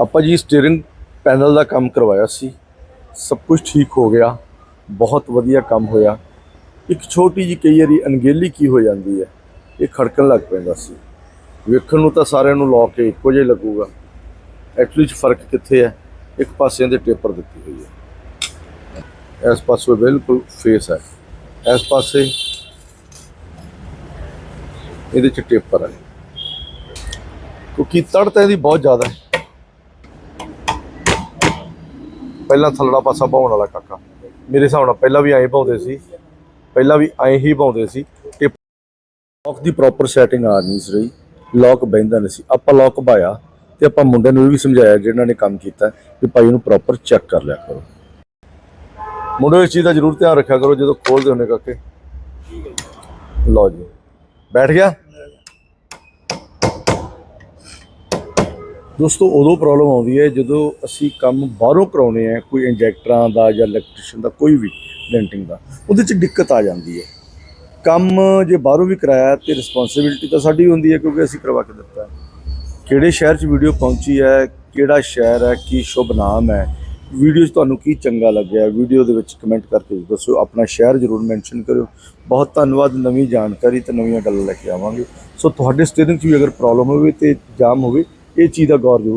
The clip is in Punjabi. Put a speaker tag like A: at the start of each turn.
A: ਆਪਾਂ ਜੀ ਸਟੀਅਰਿੰਗ ਪੈਨਲ ਦਾ ਕੰਮ ਕਰਵਾਇਆ ਸੀ। ਸਭ ਕੁਝ ਠੀਕ ਹੋ ਗਿਆ। ਬਹੁਤ ਵਧੀਆ ਕੰਮ ਹੋਇਆ। ਇੱਕ ਛੋਟੀ ਜੀ ਕਈ ਵਾਰੀ ਅਣਗੇਲੀ ਕੀ ਹੋ ਜਾਂਦੀ ਹੈ, ਇਹ ਖੜਕਣ ਲੱਗ ਪੈਂਦਾ ਸੀ। ਵੇਖਣ ਨੂੰ ਤਾਂ ਸਾਰਿਆਂ ਨੂੰ ਲਾ ਕੇ ਇੱਕੋ ਜਿਹਾ ਹੀ ਲੱਗੂਗਾ। ਐਕਚੁਅਲੀ ਚ ਫ਼ਰਕ ਕਿੱਥੇ ਹੈ? ਇੱਕ ਪਾਸੇ ਦੇ ਟੇਪਰ ਦਿੱਤੀ ਹੋਈ ਹੈ। ਇਸ ਪਾਸੇ ਬਿਲਕੁਲ ਫੇਸ ਹੈ। ਇਸ ਪਾਸੇ ਇਹਦੇ ਚ ਟੇਪਰ ਹੈ। ਕਿਉਂਕਿ ਤੜ ਤਾਂ ਇਹਦੀ ਬਹੁਤ ਜ਼ਿਆਦਾ ਹੈ। ਪਹਿਲਾਂ ਥੱਲੜਾ ਪਾਸਾ ਪਾਉਣ ਵਾਲਾ ਕਾਕਾ। ਮੇਰੇ ਹਿਸਾਬ ਨਾਲ ਪਹਿਲਾਂ ਵੀ ਐਂ ਪਾਉਂਦੇ ਸੀ, ਪਹਿਲਾਂ ਵੀ ਐਂ ਹੀ ਪਾਉਂਦੇ ਸੀ ਕਿ ਲੌਕ ਦੀ ਪ੍ਰੋਪਰ ਸੈਟਿੰਗ ਆ ਨਹੀਂ ਸੀ ਰਹੀ ਲੌਕ ਬੈਂਦਾ ਨਹੀਂ ਸੀ। ਆਪਾਂ ਲੌਕ ਪਾਇਆ ਤੇ ਆਪਾਂ ਮੁੰਡੇ ਨੂੰ ਇਹ ਵੀ ਸਮਝਾਇਆ ਜਿਹਨਾਂ ਨੇ ਕੰਮ ਕੀਤਾ ਕਿ ਭਾਈ ਇਹਨੂੰ ਪ੍ਰੋਪਰ ਚੈੱਕ ਕਰ ਲਿਆ ਕਰੋ। ਮੁੰਡੇ ਇਸ ਚੀਜ਼ ਦਾ ਜ਼ਰੂਰ ਧਿਆਨ ਰੱਖਿਆ ਕਰੋ, ਜਦੋਂ ਖੋਲਦੇ ਹੁੰਦੇ ਕਾਕੇ। ਲਓ ਜੀ, ਬੈਠ ਗਿਆ? ਦੋਸਤੋ, ਉਦੋਂ ਪ੍ਰੋਬਲਮ ਆਉਂਦੀ ਹੈ ਜਦੋਂ ਅਸੀਂ ਕੰਮ ਬਾਹਰੋਂ ਕਰਾਉਨੇ ਆ ਕੋਈ ਇੰਜੈਕਟਰਾਂ ਦਾ ਜਾਂ ਇਲੈਕਟ੍ਰੀਸ਼ੀਅਨ ਦਾ, ਕੋਈ ਵੀ ਡੈਂਟਿੰਗ ਦਾ, ਉਹਦੇ 'ਚ ਦਿੱਕਤ ਆ ਜਾਂਦੀ ਹੈ। ਕੰਮ ਜੇ ਬਾਹਰੋਂ ਵੀ ਕਰਾਇਆ ਤੇ ਰਿਸਪੌਂਸਿਬਿਲਟੀ ਤਾਂ ਸਾਡੀ ਹੁੰਦੀ ਹੈ ਕਿਉਂਕਿ ਅਸੀਂ ਕਰਵਾ ਕੇ ਦਿੱਤਾ ਹੈ। ਕਿਹੜੇ ਸ਼ਹਿਰ 'ਚ ਵੀਡੀਓ ਪਹੁੰਚੀ ਹੈ, ਕਿਹੜਾ ਸ਼ਹਿਰ ਹੈ, ਕੀ ਸ਼ੁਭ ਨਾਮ ਹੈ ਵੀਡੀਓ 'ਚ ਤੁਹਾਨੂੰ ਕੀ ਚੰਗਾ ਲੱਗਿਆ ਵੀਡੀਓ ਦੇ ਵਿੱਚ ਕਮੈਂਟ ਕਰਕੇ ਦੱਸੋ, ਆਪਣਾ ਸ਼ਹਿਰ ਜ਼ਰੂਰ ਮੈਂਸ਼ਨ ਕਰਿਓ। ਬਹੁਤ ਧੰਨਵਾਦ, ਨਵੀਂ ਜਾਣਕਾਰੀ ਤੇ ਨਵੀਆਂ ਗੱਲਾਂ ਲੈ ਕੇ ਆਵਾਂਗੇ। ਸੋ ਤੁਹਾਡੇ ਸਟੇਰਿੰਗ 'ਚ ਵੀ ਅਗਰ ਪ੍ਰੋਬਲਮ ਹੋਵੇ ਤੇ ਜਾਮ ਹੋਵੇ ਇਹ ਚੀਜ਼ ਦਾ ਗੌਰ ਜ਼ਰੂਰ